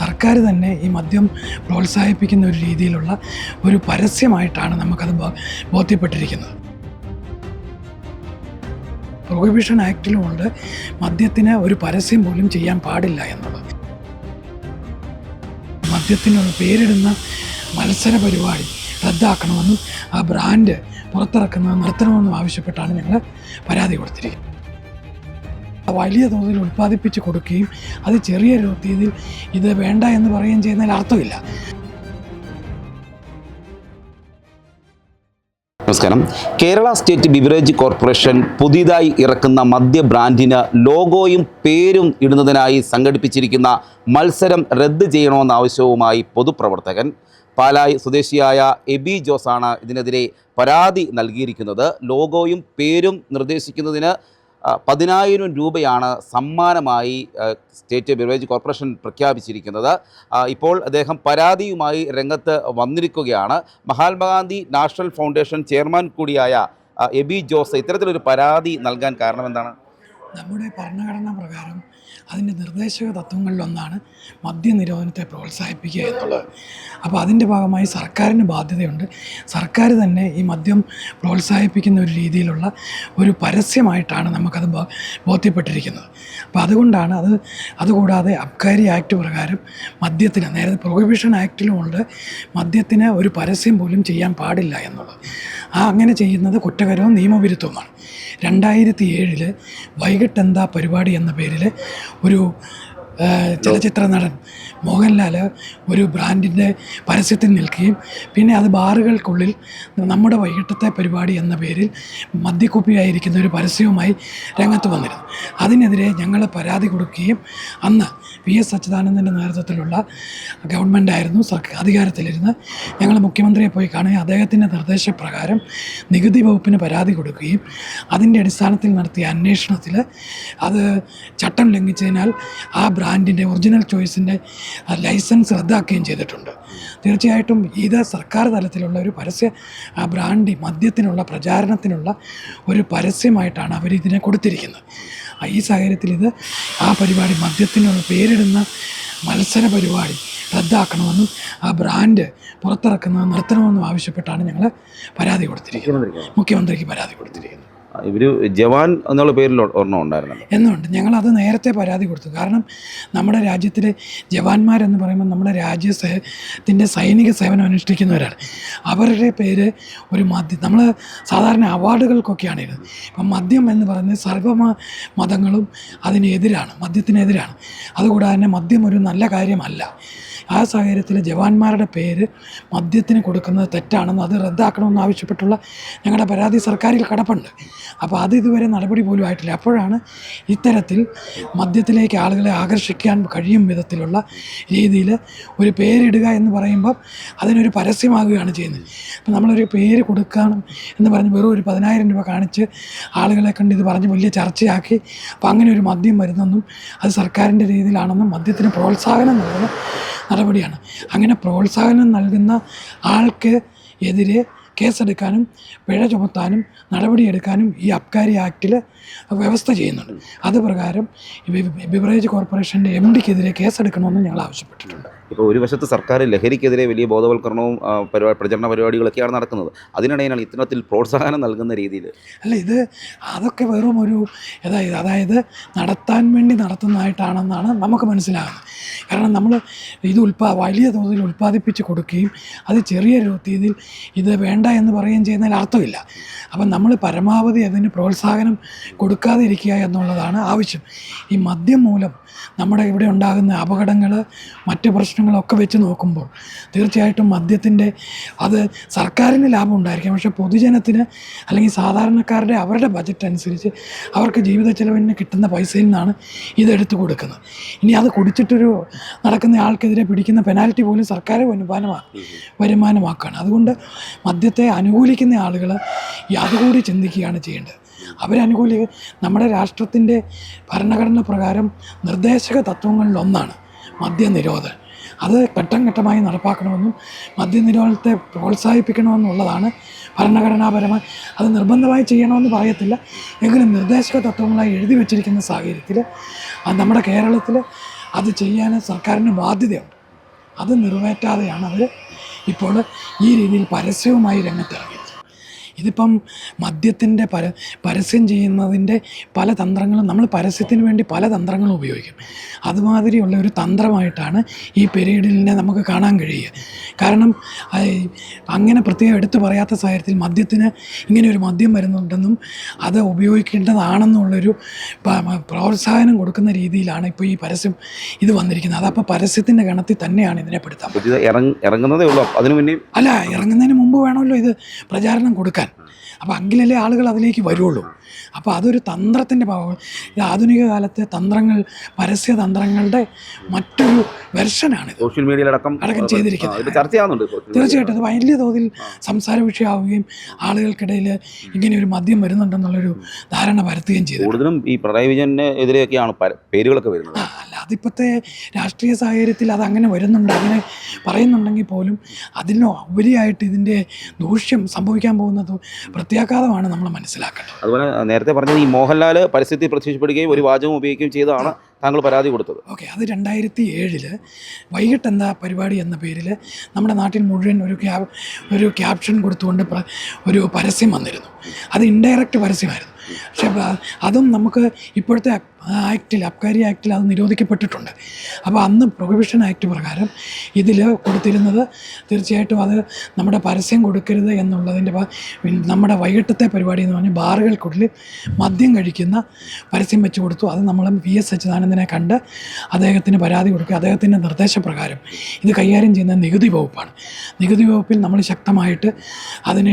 സർക്കാർ തന്നെ ഈ മദ്യം പ്രോത്സാഹിപ്പിക്കുന്ന ഒരു രീതിയിലുള്ള ഒരു പരസ്യമായിട്ടാണ് നമുക്കത് ബോധ്യപ്പെട്ടിരിക്കുന്നത്. പ്രൊഹിബിഷൻ ആക്ടിലുമുണ്ട് മദ്യത്തിന് ഒരു പരസ്യം പോലും ചെയ്യാൻ പാടില്ല എന്നുള്ളത്. മദ്യത്തിനുള്ള പേരിടുന്ന മത്സര പരിപാടി റദ്ദാക്കണമെന്നും ആ ബ്രാൻഡ് പുറത്തിറക്കുന്നത് നിർത്തണമെന്നും ആവശ്യപ്പെട്ടാണ് ഞങ്ങൾ പരാതി കൊടുത്തിരിക്കുന്നത്. വലിയ തോതിൽ ഉൽപ്പാദിപ്പിച്ച് കൊടുക്കുകയും അത് ചെറിയ രീതിയിൽ ഇത് വേണ്ട എന്ന് പറയുകയും ചെയ്യുന്നതിൽ അർത്ഥമില്ല. നമസ്കാരം. കേരള സ്റ്റേറ്റ് ബിവറേജ് കോർപ്പറേഷൻ പുതിയതായി ഇറക്കുന്ന മദ്യ ബ്രാൻഡിന് ലോഗോയും പേരും ഇടുന്നതിനായി സംഘടിപ്പിച്ചിരിക്കുന്ന മത്സരം റദ്ദ് ചെയ്യണമെന്ന ആവശ്യവുമായി പൊതുപ്രവർത്തകൻ പാലായി സ്വദേശിയായ എബി ജോസാണ് ഇതിനെതിരെ പരാതി നൽകിയിരിക്കുന്നത്. ലോഗോയും പേരും നിർദ്ദേശിക്കുന്നതിന് പതിനായിരം രൂപയാണ് സമ്മാനമായി സ്റ്റേറ്റ് ബിവറേജ് കോർപ്പറേഷൻ പ്രഖ്യാപിച്ചിരിക്കുന്നത്. ഇപ്പോൾ അദ്ദേഹം പരാതിയുമായി രംഗത്ത് വന്നിരിക്കുകയാണ്. മഹാത്മാഗാന്ധി നാഷണൽ ഫൗണ്ടേഷൻ ചെയർമാൻ കൂടിയായ എബി ജോസ് ഇത്തരത്തിലൊരു പരാതി നൽകാൻ കാരണം എന്താണ് നമ്മുടെ ഭരണഘടനാ പ്രകാരം അതിന്റെ നിർദ്ദേശക തത്വങ്ങളിലൊന്നാണ് മദ്യനിരോധനത്തെ പ്രോത്സാഹിപ്പിക്കുക എന്നുള്ളത്. അപ്പോൾ അതിന്റെ ഭാഗമായി സർക്കാരിന് ബാധ്യതയുണ്ട്. സർക്കാർ തന്നെ ഈ മദ്യം പ്രോത്സാഹിപ്പിക്കുന്ന ഒരു രീതിയിലുള്ള ഒരു പരസ്യമായിട്ടാണ് നമുക്കത് ബോധ്യപ്പെട്ടിരിക്കുന്നത്. അപ്പോൾ അതുകൊണ്ടാണ് അത് അതുകൂടാതെ അബ്കാരി ആക്ട് പ്രകാരം മദ്യത്തിന് നേരത്തെ പ്രൊഹിബിഷൻ ആക്ടിലുമുണ്ട് മദ്യത്തിന് ഒരു പരസ്യം പോലും ചെയ്യാൻ പാടില്ല എന്നുള്ളത്. ആ അങ്ങനെ ചെയ്യുന്നത് കുറ്റകരവും നിയമവിരുദ്ധവുമാണ്. രണ്ടായിരത്തി ഏഴിൽ വൈകിട്ടെന്താ പരിപാടി എന്ന പേരിൽ ഒരു ചലച്ചിത്ര നടൻ മോഹൻലാൽ ഒരു ബ്രാൻഡിന്റെ പരസ്യത്തിൽ നിൽക്കുകയും പിന്നെ അത് ബാറുകൾക്കുള്ളിൽ നമ്മുടെ വൈകിട്ടത്തെ പരിപാടി എന്ന പേരിൽ മദ്യക്കുപ്പിയായിരിക്കുന്ന ഒരു പരസ്യവുമായി രംഗത്ത് വന്നിരുന്നു. അതിനെതിരെ ഞങ്ങൾ പരാതി കൊടുക്കുകയും അന്ന് വി എസ് അച്യുതാനന്ദന്റെ നേതൃത്വത്തിലുള്ള ഗവൺമെന്റായിരുന്നു സർക്കാർ അധികാരത്തിലിരുന്ന് ഞങ്ങൾ മുഖ്യമന്ത്രിയെ പോയി കാണുകയും അദ്ദേഹത്തിന്റെ നിർദ്ദേശപ്രകാരം നികുതി വകുപ്പിന് പരാതി കൊടുക്കുകയും അതിന്റെ അടിസ്ഥാനത്തിൽ നടത്തിയ അന്വേഷണത്തിൽ അത് ചട്ടം ലംഘിച്ചതിനാൽ ആ ബ്രാൻഡിന്റെ ഒറിജിനൽ ചോയ്സിന്റെ ലൈസൻസ് റദ്ദാക്കുകയും ചെയ്തിട്ടുണ്ട്. തീർച്ചയായിട്ടും ഇത് സർക്കാർ തലത്തിലുള്ള ഒരു പരസ്യ ആ ബ്രാൻഡ് മദ്യത്തിനുള്ള പ്രചാരണത്തിനുള്ള ഒരു പരസ്യമായിട്ടാണ് അവർ ഇതിനെ കൊടുത്തിരിക്കുന്നത്. ഈ സാഹചര്യത്തിൽ ഇത് ആ പരിപാടി മദ്യത്തിനുള്ള പേരിടുന്ന മത്സര പരിപാടി റദ്ദാക്കണമെന്നും ആ ബ്രാൻഡ് പുറത്തിറക്കുന്നത് നിർത്തണമെന്നും ആവശ്യപ്പെട്ടാണ് ഞങ്ങൾ പരാതി കൊടുത്തിരിക്കുന്നത്. മുഖ്യമന്ത്രിക്ക് പരാതി കൊടുത്തിരിക്കുന്നത്. ഇവർ ജവാൻ എന്നുള്ള പേരിൽ ഒരെണ്ണം ഉണ്ടായിരുന്നു എന്നുണ്ട്. അത് നേരത്തെ പരാതി കൊടുത്തു. കാരണം നമ്മുടെ രാജ്യത്തിലെ ജവാന്മാരെന്ന് പറയുമ്പോൾ നമ്മുടെ രാജ്യത്തിന്റെ സൈനിക സേവനം അനുഷ്ഠിക്കുന്നവരാണ്. അവരുടെ പേര് ഒരു മദ്യം നമ്മൾ സാധാരണ അവാർഡുകൾക്കൊക്കെയാണ് ഇത്. ഇപ്പം മദ്യം എന്ന് പറയുന്നത് സർവ മതങ്ങളും അതിനെതിരാണ് മദ്യത്തിനെതിരാണ്. അതുകൂടാതെ തന്നെ മദ്യം ഒരു നല്ല കാര്യമല്ല. ആ സാഹചര്യത്തിൽ ജവാന്മാരുടെ പേര് മദ്യത്തിന് കൊടുക്കുന്നത് തെറ്റാണെന്ന് അത് റദ്ദാക്കണമെന്ന് ആവശ്യപ്പെട്ടുള്ള ഞങ്ങളുടെ പരാതി സർക്കാരിൽ കടപ്പുണ്ട്. അപ്പോൾ അത് ഇതുവരെ നടപടി പോലും ആയിട്ടില്ല. അപ്പോഴാണ് ഇത്തരത്തിൽ മദ്യത്തിലേക്ക് ആളുകളെ ആകർഷിക്കാൻ കഴിയും വിധത്തിലുള്ള രീതിയിൽ ഒരു പേരിടുക എന്ന് പറയുമ്പം അതിനൊരു പരസ്യമാകുകയാണ് ചെയ്യുന്നത്. അപ്പം നമ്മളൊരു പേര് കൊടുക്കണം എന്ന് പറഞ്ഞ് വെറും ഒരു പതിനായിരം രൂപ കാണിച്ച് ആളുകളെ കണ്ട് ഇത് പറഞ്ഞ് വലിയ ചർച്ചയാക്കി അപ്പം അങ്ങനെ ഒരു മദ്യം വരുന്നെന്നും അത് സർക്കാരിന്റെ രീതിയിലാണെന്നും മദ്യത്തിന് പ്രോത്സാഹനം നൽകുന്ന നടപടിയാണ്. അങ്ങനെ പ്രോത്സാഹനം നൽകുന്ന ആൾക്ക് എതിരെ കേസെടുക്കാനും പിഴ ചുമത്താനും നടപടിയെടുക്കാനും ഈ അബ്കാരി ആക്റ്റിൽ വ്യവസ്ഥ ചെയ്യുന്നുണ്ട്. അത് പ്രകാരം ബിവറേജ് കോർപ്പറേഷന്റെ എം ഡിക്കെതിരെ കേസെടുക്കണമെന്ന് ഞങ്ങൾ ആവശ്യപ്പെട്ടിട്ടുണ്ട്. ഇപ്പോൾ ഒരു വശത്ത് സർക്കാർ ലഹരിക്കെതിരെ വലിയ ബോധവൽക്കരണവും പരിപാടി പ്രചരണ പരിപാടികളൊക്കെയാണ് നടക്കുന്നത്. അതിനിടയിലാണ് ഇത്തരത്തിൽ പ്രോത്സാഹനം നൽകുന്ന രീതിയിൽ. അല്ല ഇത് അതൊക്കെ വെറും ഒരു അതായത് അതായത് നടത്താൻ വേണ്ടി നടത്തുന്നതായിട്ടാണെന്നാണ് നമുക്ക് മനസ്സിലാകുന്നത്. കാരണം നമ്മൾ ഇത് ഉൽപ്പാ വലിയ തോതിൽ ഉൽപ്പാദിപ്പിച്ച് കൊടുക്കുകയും അത് ചെറിയ രീതിയിൽ ഇത് വേണ്ട എന്ന് പറയുകയും ചെയ്യുന്നതിൽ അർത്ഥമില്ല. അപ്പം നമ്മൾ പരമാവധി അതിന് പ്രോത്സാഹനം കൊടുക്കാതിരിക്കുക എന്നുള്ളതാണ് ആവശ്യം. ഈ മദ്യം മൂലം നമ്മുടെ ഇവിടെ ഉണ്ടാകുന്ന അപകടങ്ങൾ മറ്റ് പ്രശ്നങ്ങളൊക്കെ വെച്ച് നോക്കുമ്പോൾ തീർച്ചയായിട്ടും മദ്യത്തിന്റെ അത് സർക്കാരിന് ലാഭം ഉണ്ടായിരിക്കാം. പക്ഷേ പൊതുജനത്തിന് അല്ലെങ്കിൽ സാധാരണക്കാരുടെ അവരുടെ ബജറ്റ് അനുസരിച്ച് അവർക്ക് ജീവിത ചെലവിന് കിട്ടുന്ന പൈസയിൽ നിന്നാണ് ഇതെടുത്ത് കൊടുക്കുന്നത്. ഇനി അത് കുടിച്ചിട്ടൊരു നടക്കുന്ന ആൾക്കെതിരെ പിടിക്കുന്ന പെനാൽറ്റി പോലും സർക്കാർ വരുമാനമാണ് വരുമാനമാക്കുകയാണ് അതുകൊണ്ട് മദ്യത്തെ അനുകൂലിക്കുന്ന ആളുകൾ അതുകൂടി ചിന്തിക്കുകയാണ് ചെയ്യേണ്ടത്. അവരനുകൂലി നമ്മുടെ രാഷ്ട്രത്തിന്റെ ഭരണഘടന പ്രകാരം നിർദ്ദേശക തത്വങ്ങളിലൊന്നാണ് മദ്യനിരോധനം. അത് ഘട്ടം ഘട്ടമായി നടപ്പാക്കണമെന്നും മദ്യനിരോധനത്തെ പ്രോത്സാഹിപ്പിക്കണമെന്നുള്ളതാണ് ഭരണഘടനാപരമായി അത് നിർബന്ധമായി ചെയ്യണമെന്ന് പറയത്തില്ല. എങ്കിലും നിർദ്ദേശക തത്വങ്ങളായി എഴുതി വച്ചിരിക്കുന്ന സാഹചര്യത്തിൽ നമ്മുടെ കേരളത്തിൽ അത് ചെയ്യാൻ സർക്കാരിന് ബാധ്യതയുണ്ട്. അത് നിറവേറ്റാതെയാണ് അവർ ഇപ്പോൾ ഈ രീതിയിൽ പരസ്യവുമായി രംഗത്തിറങ്ങിയത് ഇതിപ്പം മദ്യത്തിന്റെ പര പരസ്യം ചെയ്യുന്നതിന്റെ പല തന്ത്രങ്ങളും നമ്മൾ പരസ്യത്തിന് വേണ്ടി പല തന്ത്രങ്ങളും ഉപയോഗിക്കും. അതുമാതിരിയുള്ള ഒരു തന്ത്രമായിട്ടാണ് ഈ പെരീഡിലിനെ നമുക്ക് കാണാൻ കഴിയുക. കാരണം അങ്ങനെ പ്രത്യേകം എടുത്തു പറയാത്ത സാഹചര്യത്തിൽ മദ്യത്തിന് ഇങ്ങനെ ഒരു മദ്യം വരുന്നുണ്ടെന്നും അത് ഉപയോഗിക്കേണ്ടതാണെന്നുള്ളൊരു പ്രോത്സാഹനം കൊടുക്കുന്ന രീതിയിലാണ് ഇപ്പോൾ ഈ പരസ്യം ഇത് വന്നിരിക്കുന്നത്. അതപ്പോൾ പരസ്യത്തിന്റെ ഗണത്തിൽ തന്നെയാണ് ഇതിനെ പെടുത്താം പുതിയത് ഇറങ്ങുന്നതേ ഉള്ളൂ. അതിനു മുന്നേ അല്ല ഇറങ്ങുന്നതിന് മുമ്പ് വേണമല്ലോ ഇത് പ്രചാരണം കൊടുക്കാൻ. അപ്പോൾ അങ്കിലല്ലേ ആളുകൾ അതിലേക്ക് വരുള്ളൂ. അപ്പോൾ അതൊരു തന്ത്രത്തിന്റെ ഭാഗം. ഇത് ആധുനിക കാലത്തെ തന്ത്രങ്ങൾ പരസ്യ തന്ത്രങ്ങളുടെ മറ്റൊരു വെർഷനാണ് സോഷ്യൽ മീഡിയയിലടക്കം അടക്കം ചെയ്തിരിക്കുന്നത്. തീർച്ചയായിട്ടും അത് വലിയ തോതിൽ സംസാര വിഷയമാവുകയും ആളുകൾക്കിടയിൽ ഇങ്ങനെ ഒരു മദ്യം വരുന്നുണ്ടെന്നുള്ളൊരു ധാരണ പരത്തുകയും ചെയ്തു. കൂടുതലും ഈ പിണറായി വിജയനെതിരെയൊക്കെയാണ് പേരുകളൊക്കെ വരുന്നത്. അതിപ്പോഴത്തെ രാഷ്ട്രീയ സാഹചര്യത്തിൽ അതങ്ങനെ അങ്ങനെ വരുന്നുണ്ട്. അങ്ങനെ പറയുന്നുണ്ടെങ്കിൽ പോലും അതിന് ഉപരിയായിട്ട് ഇതിന്റെ ദൂഷ്യം സംഭവിക്കാൻ പോകുന്നത് പ്രത്യാഘാതമാണ് നമ്മൾ മനസ്സിലാക്കേണ്ടത്. അതുപോലെ നേരത്തെ പറഞ്ഞത് ഈ മോഹൻലാൽ പരിസ്ഥിതി പ്രത്യക്ഷപ്പെടുകയും ഒരു വാചകം ഉപയോഗിക്കുകയും ചെയ്തതാണ് താങ്കൾ പരാതി കൊടുത്തത്. ഓക്കെ അത് രണ്ടായിരത്തി ഏഴിൽ വൈകിട്ട് എന്താ പരിപാടി എന്ന പേരിൽ നമ്മുടെ നാട്ടിൽ മുഴുവൻ ഒരു ക്യാ ഒരു ക്യാപ്ഷൻ കൊടുത്തുകൊണ്ട് ഒരു പരസ്യം വന്നിരുന്നു. അത് ഇൻഡയറക്റ്റ് പരസ്യമായിരുന്നു. പക്ഷേ അതും നമുക്ക് ഇപ്പോഴത്തെ ആക്ടിൽ അബ്കാരി ആക്റ്റിൽ അത് നിരോധിക്കപ്പെട്ടിട്ടുണ്ട്. അപ്പോൾ അന്ന് പ്രൊഹിബിഷൻ ആക്ട് പ്രകാരം ഇതിൽ കൊടുത്തിരുന്നത് തീർച്ചയായിട്ടും അത് നമ്മുടെ പരസ്യം കൊടുക്കരുത് എന്നുള്ളതിന്റെ നമ്മുടെ വൈകിട്ടത്തെ പരിപാടി എന്ന് പറഞ്ഞാൽ ബാറുകൾക്കുള്ളിൽ മദ്യം കഴിക്കുന്ന പരസ്യം വെച്ച് കൊടുത്തു. അത് നമ്മൾ വി എസ് അച്യുതാനന്ദനെ കണ്ട് അദ്ദേഹത്തിന് പരാതി കൊടുക്കുക. അദ്ദേഹത്തിന്റെ നിർദ്ദേശപ്രകാരം ഇത് കൈകാര്യം ചെയ്യുന്ന നികുതി വകുപ്പാണ്. നികുതി വകുപ്പിൽ നമ്മൾ ശക്തമായിട്ട് അതിന്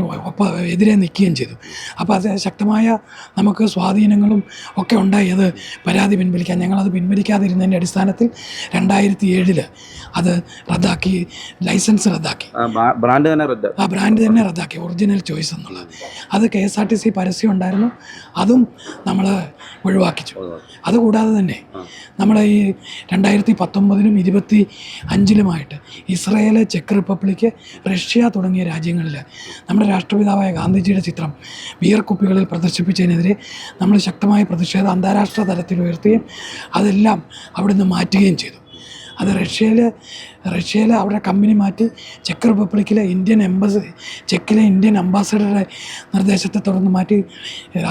എതിരെ നിൽക്കുകയും ചെയ്തു. അപ്പോൾ അത് ശക്തമായ നമുക്ക് സ്വാധീനങ്ങളും ഒക്കെ ഉണ്ടായി അത് പരാതി പിൻവലിക്കാൻ. ഞങ്ങളത് പിൻവലിക്കാതിരുന്നതിന്റെ അടിസ്ഥാനത്തിൽ രണ്ടായിരത്തി ഏഴിൽ അത് റദ്ദാക്കി ലൈസൻസ് റദ്ദാക്കി. ബ്രാൻഡ് തന്നെ റദ്ദാക്കി ആ ബ്രാൻഡ് തന്നെ റദ്ദാക്കി ഒറിജിനൽ ചോയ്സ് എന്നുള്ളത്. അത് K S R T C പരസ്യം ഉണ്ടായിരുന്നു. അതും നമ്മൾ ഒഴിവാക്കിച്ചു. അതുകൂടാതെ തന്നെ നമ്മൾ ഈ രണ്ടായിരത്തി പത്തൊമ്പതിലും ഇരുപത്തി അഞ്ചിലുമായിട്ട് ഇസ്രയേൽ ചെക്ക് റിപ്പബ്ലിക്ക് റഷ്യ തുടങ്ങിയ രാജ്യങ്ങളിൽ നമ്മുടെ രാഷ്ട്രപിതാവായ ഗാന്ധിജിയുടെ ചിത്രം ബിയർ കുപ്പികളിൽ പ്രദർശിപ്പിച്ചതിനെതിരെ നമ്മൾ ശക്തമായ പ്രതിഷേധം അന്താരാഷ്ട്ര തലത്തിൽ ഉയർത്തുകയും അതെല്ലാം അവിടുന്ന് മാറ്റുകയും ചെയ്തു. അത് റഷ്യയിൽ റഷ്യയിൽ അവരുടെ കമ്പനി മാറ്റി ചെക്ക് റിപ്പബ്ലിക്കിലെ ഇന്ത്യൻ എംബസി ചെക്കിലെ ഇന്ത്യൻ അംബാസഡറുടെ നിർദ്ദേശത്തെ തുടർന്ന് മാറ്റി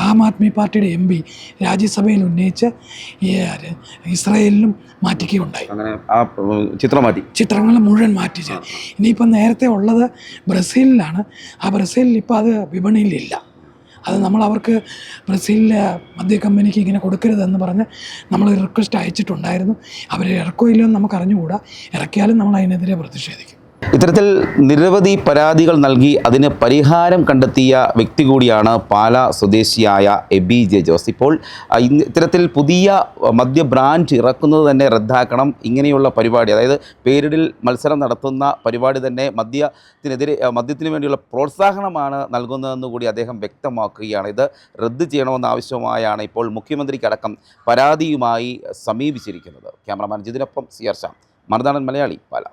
ആം ആദ്മി പാർട്ടിയുടെ എം പി രാജ്യസഭയിൽ ഉന്നയിച്ച് ഇസ്രായേലിലും മാറ്റിക്കുകയുണ്ടായി ചിത്രം മാറ്റി. ചിത്രങ്ങൾ മുഴുവൻ മാറ്റി ഇനിയിപ്പം നേരത്തെ ഉള്ളത് ബ്രസീലിലാണ്. ആ ബ്രസീലിൽ ഇപ്പോൾ അത് വിപണിയിലില്ല അത് നമ്മൾ അവർക്ക് ബ്രസീലിലെ മദ്യ കമ്പനിക്ക് ഇങ്ങനെ കൊടുക്കരുതെന്ന് പറഞ്ഞ് നമ്മൾ റിക്വസ്റ്റ് അയച്ചിട്ടുണ്ടായിരുന്നു. അവർ ഇറക്കുമില്ലെന്ന് നമുക്ക് അറിഞ്ഞുകൂടാ ഇറക്കിയാലും നമ്മൾ അതിനെതിരെ പ്രതിഷേധിക്കും. ഇത്തരത്തിൽ നിരവധി പരാതികൾ നൽകി അതിന് പരിഹാരം കണ്ടെത്തിയ വ്യക്തി കൂടിയാണ് പാല സ്വദേശിയായ എബി ജെ ജോസ്. ഇപ്പോൾ ഇത്തരത്തിൽ പുതിയ മദ്യ ബ്രാൻഡ് ഇറക്കുന്നത് തന്നെ റദ്ദാക്കണം ഇങ്ങനെയുള്ള പരിപാടി അതായത് പേരിടിൽ മത്സരം നടത്തുന്ന പരിപാടി തന്നെ മദ്യത്തിനെതിരെ മദ്യത്തിന് വേണ്ടിയുള്ള പ്രോത്സാഹനമാണ് നൽകുന്നതെന്ന് കൂടി അദ്ദേഹം വ്യക്തമാക്കുകയാണ്. ഇത് റദ്ദ് ചെയ്യണമെന്ന ആവശ്യമായാണ് ഇപ്പോൾ മുഖ്യമന്ത്രിക്കടക്കം പരാതിയുമായി സമീപിച്ചിരിക്കുന്നത്. ക്യാമറമാൻ ജിതിനൊപ്പം സി ശ്യാം. മറുനാടൻ മലയാളി പാല.